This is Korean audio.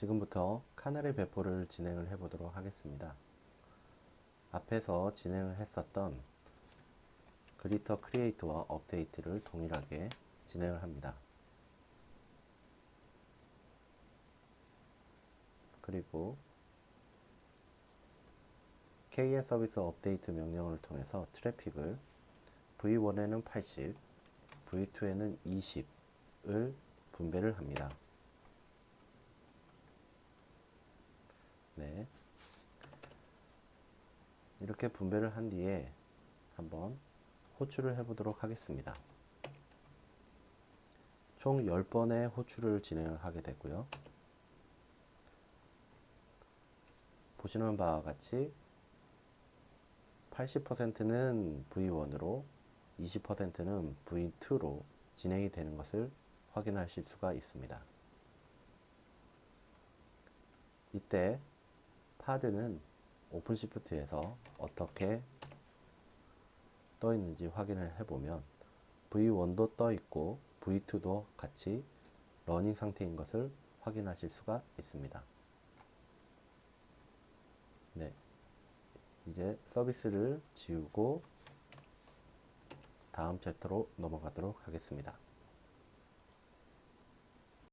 지금부터 카나리 배포를 진행을 해 보도록 하겠습니다. 앞에서 진행을 했었던 그리터 크리에이트와 업데이트를 동일하게 진행을 합니다. 그리고 KN 서비스 업데이트 명령을 통해서 트래픽을 V1에는 80, V2에는 20을 분배를 합니다. 네. 이렇게 분배를 한 뒤에 한번 호출을 해 보도록 하겠습니다. 총 10번의 호출을 진행을 하게 되고요. 보시는 바와 같이 80%는 V1으로 20%는 V2로 진행이 되는 것을 확인하실 수가 있습니다. 이때 파드는 오픈시프트에서 어떻게 떠 있는지 확인을 해보면 V1도 떠 있고 V2도 같이 러닝 상태인 것을 확인하실 수가 있습니다. 네. 이제 서비스를 지우고 다음 챕터로 넘어가도록 하겠습니다.